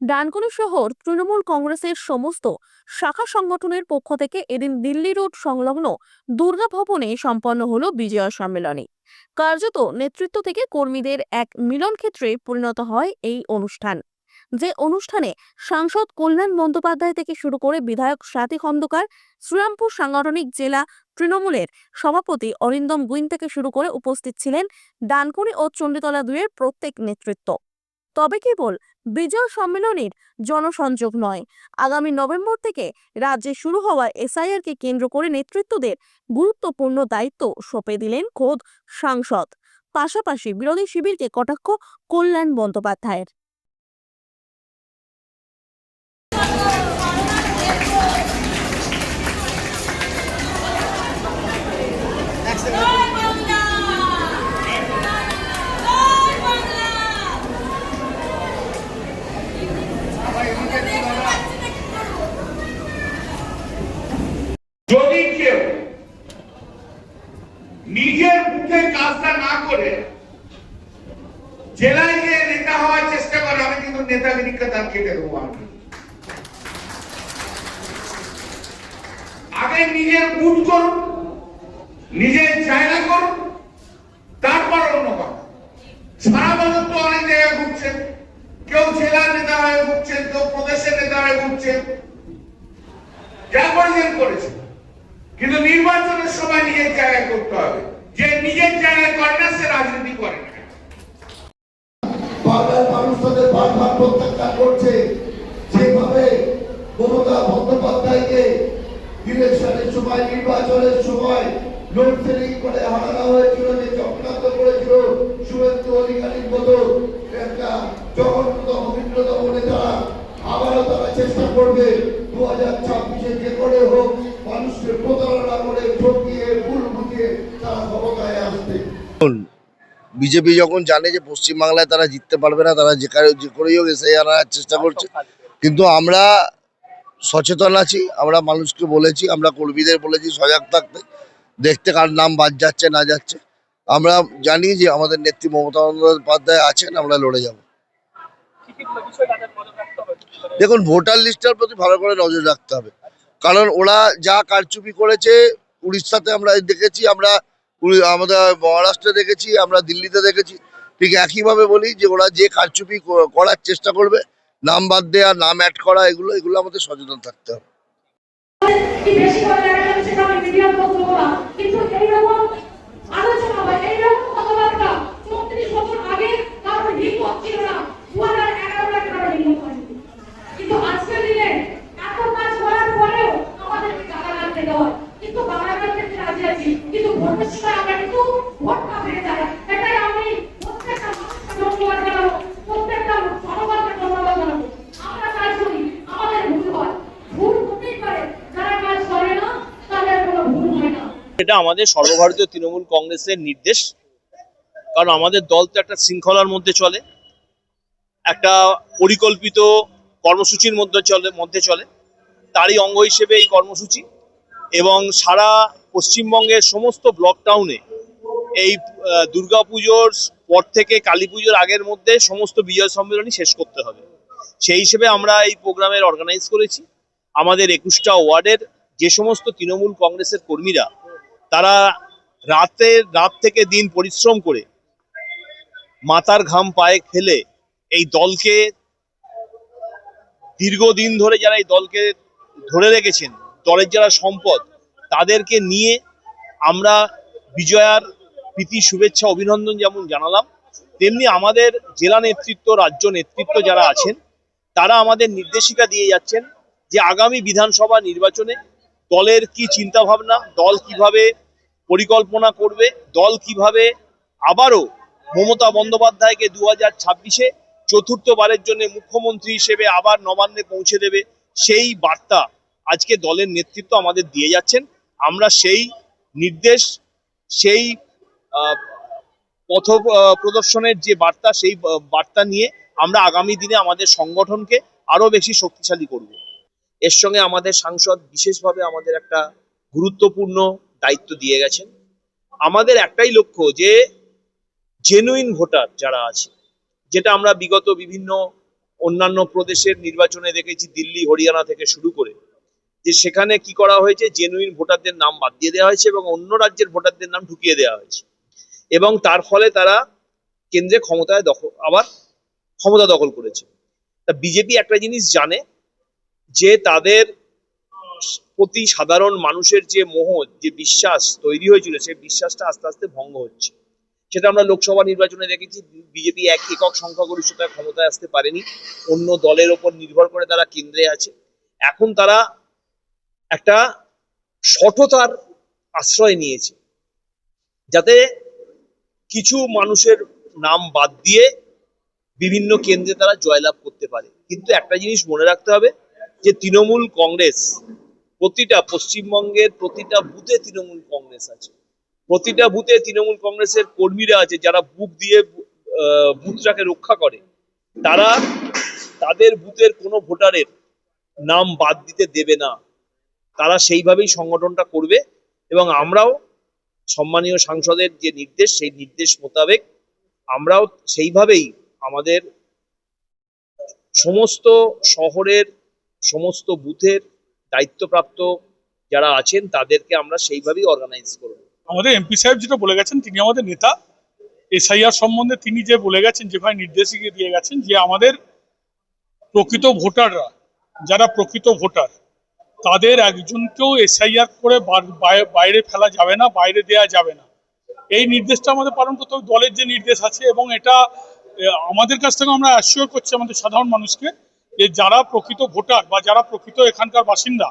ডানকুনি শহর তৃণমূল কংগ্রেসের সমস্ত শাখা সংগঠনের পক্ষ থেকে এদিন দিল্লি রোড সংলগ্ন দুর্গা ভবনে সম্পন্ন হল বিজয়া সম্মেলনী। কার্যত নেতৃত্ব থেকে কর্মীদের এক মিলন ক্ষেত্রে পরিণত হয় এই অনুষ্ঠান। যে অনুষ্ঠানে সাংসদ কল্যাণ বন্দ্যোপাধ্যায় থেকে শুরু করে বিধায়ক স্বাতী খন্দকার, শ্রীরামপুর সাংগঠনিক জেলা তৃণমূলের সভাপতি অরিন্দম গুইন থেকে শুরু করে উপস্থিত ছিলেন ডানকুনি ও চণ্ডীতলা দুয়ের প্রত্যেক নেতৃত্ব। তবে কেবল বিজয় সম্মেলনের জনসংযোগ নয়। আগামী নভেম্বর থেকে রাজ্যে শুরু হওয়া এসআইআরকে কেন্দ্র করে নেতৃত্বদের গুরুত্বপূর্ণ দায়িত্ব সঁপে দিলেন খোদ সাংসদ। পাশাপাশি বিরোধী শিবিরকে কটাক্ষ কল্যাণ বন্দ্যোপাধ্যায়ের। যদি কেউ নিজের বুথে কাজটা না করে, জেলায় গিয়ে নেতা হওয়ার চেষ্টা করে, আমি কিন্তু নেতাগিরিকে তার কেটে দেবো আমি আগে নিজের বুথ করুন, নিজের জায়গা করুন, তারপর অন্য কথা। সারা বছর তো অনেক জায়গায় ঘুরছেন কেউ জেলার ঘুরছেন কেউ প্রদেশের নেতা হয়ে ঘুরছেন যা করেছেন করেছেন কিন্তু নির্বাচনের সময় নিজের জায়গায় করতে হবে। যে নিজের জায়গায় করে না, সে রাজনীতি করে না। করে অধিকারীর মতো একটা জঘন্যতম আবারও তারা চেষ্টা করবে দু হাজার ছাব্বিশে যে করে হোক মানুষকে প্রতারণা করে ঠকিয়ে ভুল বুঝিয়ে তারা ক্ষমতায় আসবে বিজেপি যখন জানে যে পশ্চিমবাংলায় তারা জিততে পারবে না তারা যেখানে যে করেই হোক এসে আনার চেষ্টা করছে। কিন্তু আমরা সচেতন আছি আমরা মানুষকে বলেছি আমরা কর্মীদের বলেছি সজাগ থাকতে দেখতে কার নাম বাদ যাচ্ছে না যাচ্ছে। আমরা জানি যে আমাদের নেত্রী মমতা বন্দ্যোপাধ্যায় আছেন আমরা লড়ে যাব। দেখুন ভোটার লিস্টের প্রতি ভালো করে নজর রাখতে হবে। কারণ ওরা যা কারচুপি করেছে উড়িষ্যাতে আমরা দেখেছি আমরা আমাদের মহারাষ্ট্রে দেখেছি আমরা দিল্লিতে দেখেছি। ঠিক একইভাবে বলি যে ওরা যে কারচুপি করার চেষ্টা করবে নাম বাদ দেওয়া নাম অ্যাড করা এগুলো এগুলো আমাদের সচেতন থাকতে হবে কি বেশি করে দেখা যাচ্ছে যে আমি মিডিয়াম বলব না কিন্তু এইরকম আলোচনা বা এইরকম কথাবার্তা চৌত্রিশ বছর আগে কারোর হিম্মত ছিল না দু হাজার এগারো সালে কারোর হিম্মত হয়নি কিন্তু আজকের দিনে এত কাজ করার পরেও আমাদেরকে গালাগাল খেতে হয় কিন্তু গালাগাল খেতে রাজি আছি এটা আমাদের সর্বভারতীয় তৃণমূল কংগ্রেসের নির্দেশ। কারণ আমাদের দল তো একটা শৃঙ্খলার মধ্যে চলে, একটা পরিকল্পিত কর্মসূচির মধ্যে চলে মধ্যে চলে। তারই অঙ্গ হিসেবে এই কর্মসূচি এবং সারা পশ্চিমবঙ্গের সমস্ত ব্লক টাউনে এই দুর্গাপুজোর পর থেকে কালী পুজোর আগের মধ্যে সমস্ত বিজয় সম্মেলনী শেষ করতে হবে। সেই হিসেবে আমরা এই প্রোগ্রামের অর্গানাইজ করেছি। আমাদের একুশটা ওয়ার্ডের যে সমস্ত তৃণমূল কংগ্রেসের কর্মীরা, তারা রাতের রাত থেকে দিন পরিশ্রম করে মাথার ঘাম পায়ে ফেলে এই দলকে, দীর্ঘদিন ধরে যারা এই দলকে ধরে রেখেছেন, দলের যারা সম্পদ তাদেরকে নিয়ে আমরা বিজয়ার প্রীতি, শুভেচ্ছা, অভিনন্দন যেমন জানালাম, তেমনি আমাদের জেলা নেতৃত্ব, রাজ্য নেতৃত্ব যারা আছেন, তারা আমাদের নির্দেশিকা দিয়ে যাচ্ছেন যে আগামী বিধানসভা নির্বাচনে দলের কি চিন্তা ভাবনা দল কীভাবে পরিকল্পনা করবে, দল কীভাবে আবারও মমতা বন্দ্যোপাধ্যায়কে দু হাজার ছাব্বিশে চতুর্থবারের জন্য মুখ্যমন্ত্রী হিসেবে আবার নবান্নে পৌঁছে দেবে, সেই বার্তা আজকে দলের নেতৃত্ব আমাদের দিয়ে যাচ্ছেন। আমরা সেই নির্দেশ, সেই পথ প্রদর্শনের যে বার্তা, সেই বার্তা নিয়ে আমরা আগামী দিনে আমাদের সংগঠনকে আরও বেশি শক্তিশালী করব। এর সঙ্গে আমাদের সাংসদ বিশেষভাবে আমাদের একটা গুরুত্বপূর্ণ দায়িত্ব দিয়ে গেছেন। আমাদের একটাই লক্ষ্য যে জেনুইন ভোটার যারা আছে, যেটা আমরা বিগত বিভিন্ন অন্যান্য প্রদেশের নির্বাচনে দেখেছি, দিল্লি, হরিয়ানা থেকে শুরু করে যে সেখানে কি করা হয়েছে? জেনুইন ভোটারদের নাম বাদ দিয়ে দেওয়া হয়েছে এবং অন্য রাজ্যের ভোটারদের নাম ঢুকিয়ে দেওয়া হয়েছে। এবং তার ফলে তারা কেন্দ্রে ক্ষমতায় দখল আবার ক্ষমতা দখল করেছে। তা বিজেপি একটা জিনিস জানে যে তাদের প্রতি সাধারণ মানুষের যে মোহ, যে বিশ্বাস তৈরি হয়েছিল, সেই বিশ্বাসটা আস্তে আস্তে ভঙ্গ হচ্ছে। সেটা আমরা লোকসভা নির্বাচনে দেখেছি, বিজেপি এক একক সংখ্যাগরিষ্ঠতায় ক্ষমতায় আসতে পারেনি। অন্য দলের ওপর নির্ভর করে তারা কেন্দ্রে আছে। এখন তারা একটা সঠতার আশ্রয় নিয়েছে। যাতে কিছু মানুষের নাম বাদ দিয়ে বিভিন্ন কেন্দ্রে তারা জয়লাভ করতে পারে। কিন্তু একটা জিনিস মনে রাখতে হবে যে তৃণমূল কংগ্রেস প্রতিটা পশ্চিমবঙ্গের প্রতিটা বুথে তৃণমূল কংগ্রেস আছে। প্রতিটা বুথে তৃণমূল কংগ্রেসের কর্মীরা আছে যারা বুক দিয়ে বুথটাকে রক্ষা করে। তারা তাদের বুথের কোনো ভোটারের নাম বাদ দিতে দেবে না। তারা সেইভাবেই সংগঠনটা করবে এবং আমরাও সম্মানীয় সাংসদের যে নির্দেশ, সেই নির্দেশ মোতাবেক আমরাও সেইভাবেই আমাদের সমস্ত শহরের, সমস্ত বুথের দায়িত্বপ্রাপ্ত যারা আছেন, তাদেরকে আমরা সেইভাবেই অর্গানাইজ করব। আমাদের এমপি সাহেব যেটা বলে গেছেন, তিনি আমাদের নেতা। এসআইআর সম্বন্ধে তিনি যে বলে গেছেন যেভাবে নির্দেশিকা দিয়ে গেছেন, যে আমাদের প্রকৃত ভোটাররা, যারা প্রকৃত ভোটার তাদের একজনকেও এসআইআর করে বাইরে ফেলা যাবে না, বাইরে দেয়া যাবে না। এই নির্দেশটা আমাদের পালন করতে হবে। দলের যে নির্দেশ আছে এবং এটা আমাদের কাছ থেকে আমরা অ্যাসিওর করছি আমাদের সাধারণ মানুষকে যে যারা প্রকৃত ভোটার বা যারা প্রকৃত এখানকার বাসিন্দা,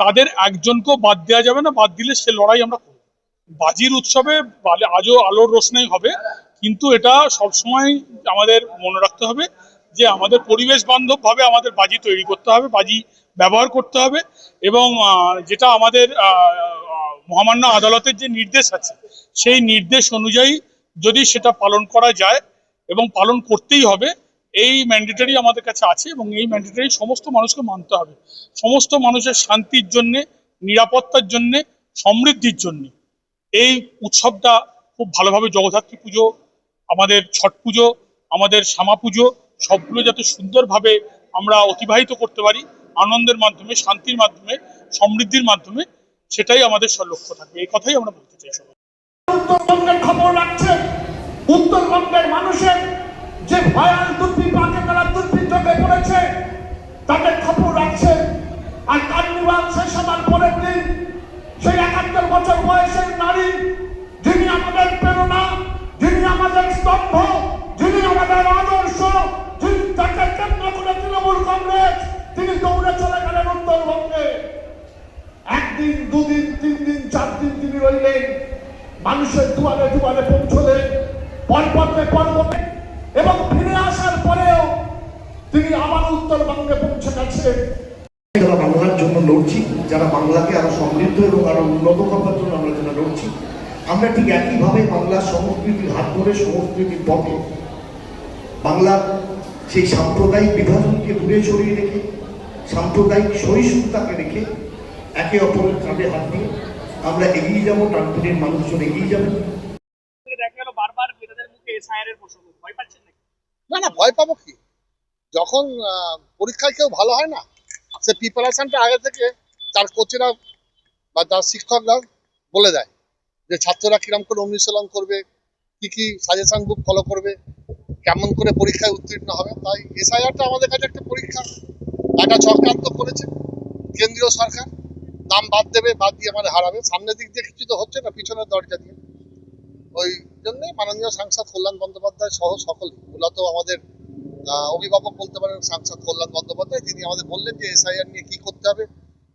তাদের একজনকেও বাদ দেওয়া যাবে না। বাদ দিলে সে লড়াই আমরা করব। বাজির উৎসবে আজও আলোর রোশনাই হবে। কিন্তু এটা সবসময় আমাদের মনে রাখতে হবে। যে আমাদের পরিবেশ বান্ধব ভাবে আমাদের বাজি তৈরি করতে হবে, বাজি ব্যবহার করতে হবে এবং যেটা আমাদের মহামান্য আদালতের যে নির্দেশ আছে, সেই নির্দেশ অনুযায়ী যদি সেটা পালন করা যায় এবং পালন করতেই হবে, এই ম্যান্ডেটারি আমাদের কাছে আছে এবং এই ম্যান্ডেটারি সমস্ত মানুষকে মানতে হবে। সমস্ত মানুষের শান্তির জন্যে, নিরাপত্তার জন্যে, সমৃদ্ধির জন্যে এই উৎসবটা খুব ভালোভাবে জগদ্ধাত্রী পুজো, আমাদের ছট পুজো, আমাদের শ্যামা পুজো সবগুলো যাতে সুন্দরভাবে আমরা অতিবাহিত করতে পারি, আনন্দের মাধ্যমে, শান্তির মাধ্যমে, সমৃদ্ধির মাধ্যমে, সেটাই আমাদের লক্ষ্য থাকবে। এই কথাই আমরা বলতে চাই সবাই। উত্তরবঙ্গের খবর রাখছে। উত্তরবঙ্গের মানুষের যে ভয়াল দুর্বিপাকে তারা দুর্বিপাকে পড়েছে, তাদের খবর রাখছে। আর কার্নিভাল শেষ হবার পরের দিন, সেই একাত্তর বছর বয়সের নারী একদিন, দুদিন তিন দিন চার দিন তিনি রইলেন। মানুষের দুয়ারে দুয়ারে পৌঁছলেন। পর্বতে পর্বতে এবং ফিরে আসার পরেও তিনি আবার উত্তরবঙ্গে পৌঁছে গেছেন। যারা বাংলার জন্য লড়ছি, যারা বাংলাকে আরও সমৃদ্ধ এবং আরও উন্নত করবার জন্য আমরা যারা লড়ছি, আমরা ঠিক একইভাবে বাংলার সংস্কৃতির হাত ধরে, সংস্কৃতির পথে বাংলার সেই সাম্প্রদায়িক বিভাজনকে দূরে সরিয়ে রেখে, সাম্প্রদায়িক সহিষ্ণুতাকে রেখে একে অপরের কাঁধে হাত দিয়ে আমরা এগিয়ে যাব টানপুরের মানুষজন এগিয়ে যাবে। ভয় পাচ্ছেন নাকি না না, ভয় পাবো কি? যখন পরীক্ষায় কেউ ভালো হয় না, সে প্রিপারেশনটা আগে থেকে তার কোচেরা বা তার শিক্ষকরা বলে দেয় যে, ছাত্ররা কিরম করে অনুশীলন করবে? কি কি সাজেশন বুক ফলো করবে? কেমন করে পরীক্ষায় উত্তীর্ণ হবে? তাই এসআইআরটা আমাদের কাছে একটা পরীক্ষা। একটা চক্রান্ত করেছে, কেন্দ্রীয় সরকার। নাম বাদ দেবে, বাদ দিয়ে আমাদের হারাবে। সামনের দিক দিয়ে কিছু তো হচ্ছে না, পিছনের দরজা দিয়ে। ওই জন্য মাননীয় সাংসদ কল্যাণ বন্দ্যোপাধ্যায় সহ সকলে, মূলত আমাদের অভিভাবক বলতে পারেন সাংসদ কল্যাণ বন্দ্যোপাধ্যায় তিনি আমাদের বললেন যে এসআইআর নিয়ে কি করতে হবে।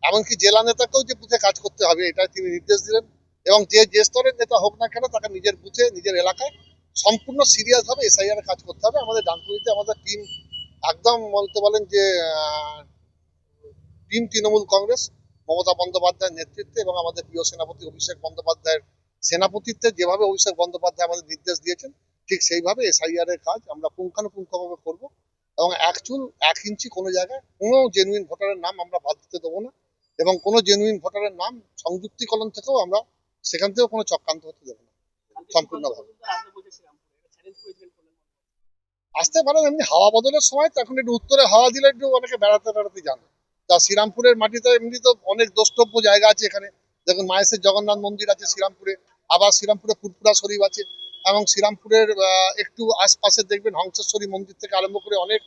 এমনকি জেলা নেতাকেও যে বুথে কাজ করতে হবে এটা তিনি নির্দেশ দিলেন। এবং যে যে স্তরের নেতা হোক না কেন, তাকে নিজের বুথে, নিজের এলাকায় সম্পূর্ণ সিরিয়াস ভাবে এসআইআর কাজ করতে হবে। আমাদের ডানকুনিতে আমাদের টিম, একদম বলতে বলেন যে টিম তৃণমূল কংগ্রেস মমতা বন্দ্যোপাধ্যায়ের নেতৃত্বে এবং আমাদের প্রিয় সেনাপতি অভিষেক বন্দ্যোপাধ্যায়ের সেনাপতিত্বে যেভাবে অভিষেক বন্দ্যোপাধ্যায় আমাদের নির্দেশ দিয়েছেন, ঠিক সেইভাবে এসআইআর এর কাজ আমরা পুঙ্খানুপুঙ্খভাবে করব এবং এক চুল এক ইঞ্চি কোনো জায়গায় কোনো জেনুইন ভোটারের নাম আমরা বাদ দিতে দেবো না এবং কোনো জেনুইন ভোটারের নাম সংযুক্তিকরণ থেকেও আমরা সেখান থেকেও কোনো চক্রান্ত হতে দেবো না, সম্পূর্ণভাবে। আসতে পারেন, এমনি হাওয়া বদলের সময় তো এখন একটু উত্তরে হাওয়া দিলে একটু অনেকে বেড়াতে বেড়াতে যান। তা শ্রীরামপুরের মাটিতে এমনি তো অনেক দ্রষ্টব্য জায়গা আছে এখানে। দেখুন মায়েসের জগন্নাথ মন্দির আছে শ্রীরামপুরে, আবার শ্রীরামপুরে ফুরপুরা শরীফ আছে এবং শ্রীরামপুরের একটু আশপাশে দেখবেন হংসেশ্বরী মন্দির থেকে আরম্ভ করে অনেক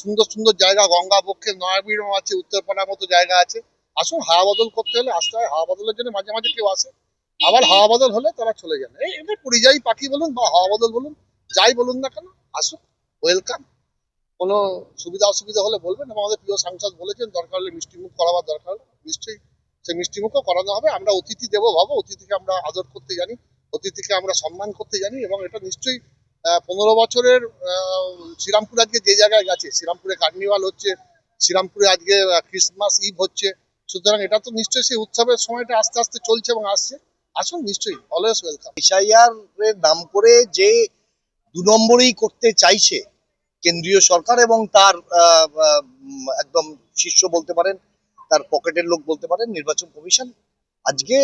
সুন্দর সুন্দর জায়গা, গঙ্গা পক্ষে নয়াবিড়ম আছে, উত্তরপাড়ার মতো জায়গা আছে। আসুন, হাওয়া বদল করতে হলে আসতে হয়, হাওয়া বদলের জন্য মাঝে মাঝে কেউ আসে। আবার হাওয়া বদল হলে তারা চলে যান। এই এমনি পরিযায়ী পাখি বলুন বা হাওয়া বদল বলুন, যাই বলুন না কেন, আসুন, ওয়েলকাম। কোনো সুবিধা অসুবিধা হলে বলবেন এবং আমাদের প্রিয় সাংসদ বলেছেন, দরকার হলে মিষ্টিমুখ করাবার দরকার নিশ্চয়ই সে মিষ্টিমুখও করানো হবে। আমরা অতিথি দেবো ভাবো অতিথিকে আমরা আদর করতে জানি, অতিথিকে আমরা সম্মান করতে জানি এবং এটা নিশ্চয়ই পনেরো বছরের শ্রীরামপুর আজকে যে জায়গায় গেছে, শ্রীরামপুরে কার্নিভাল হচ্ছে, শ্রীরামপুরে আজকে ক্রিসমাস ইভ হচ্ছে, সুতরাং এটা তো নিশ্চয়ই সেই উৎসবের সময়টা আস্তে আস্তে চলছে এবং আসছে। আসুন নিশ্চয়ই অলওয়েজ ওয়েলকাম এসআইআর নাম করে যে দু নম্বরেই করতে চাইছে কেন্দ্রীয় সরকার এবং তার একদম শীর্ষ বলতে পারেন, তার পকেটের লোক বলতে পারেন, নির্বাচন কমিশন। আজকে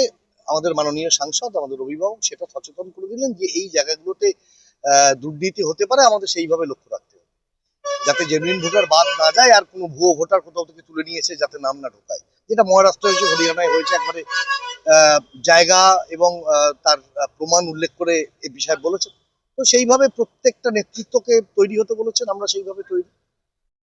আমাদের মাননীয় সাংসদ, আমাদের অভিভাবক সেটা সচেতন করে দিলেন যে এই জায়গাগুলোতে দুর্নীতি হতে পারে, আমাদের সেইভাবে লক্ষ্য রাখতে হবে। যাতে জেনুইন ভোটার বাদ না যায় আর কোনো ভুয়ো ভোটার কোথাও থেকে তুলে নিয়েছে যাতে নাম না ঢোকায়। যেটা মহারাষ্ট্র হয়েছে হরিয়ানায় হয়েছে একবারে জায়গা এবং তার প্রমাণ উল্লেখ করে এ বিষয়ে বলেছেন। তো সেইভাবে প্রত্যেকটা নেতৃত্বকে তৈরি হতে বলেছেন আমরা সেইভাবে তৈরি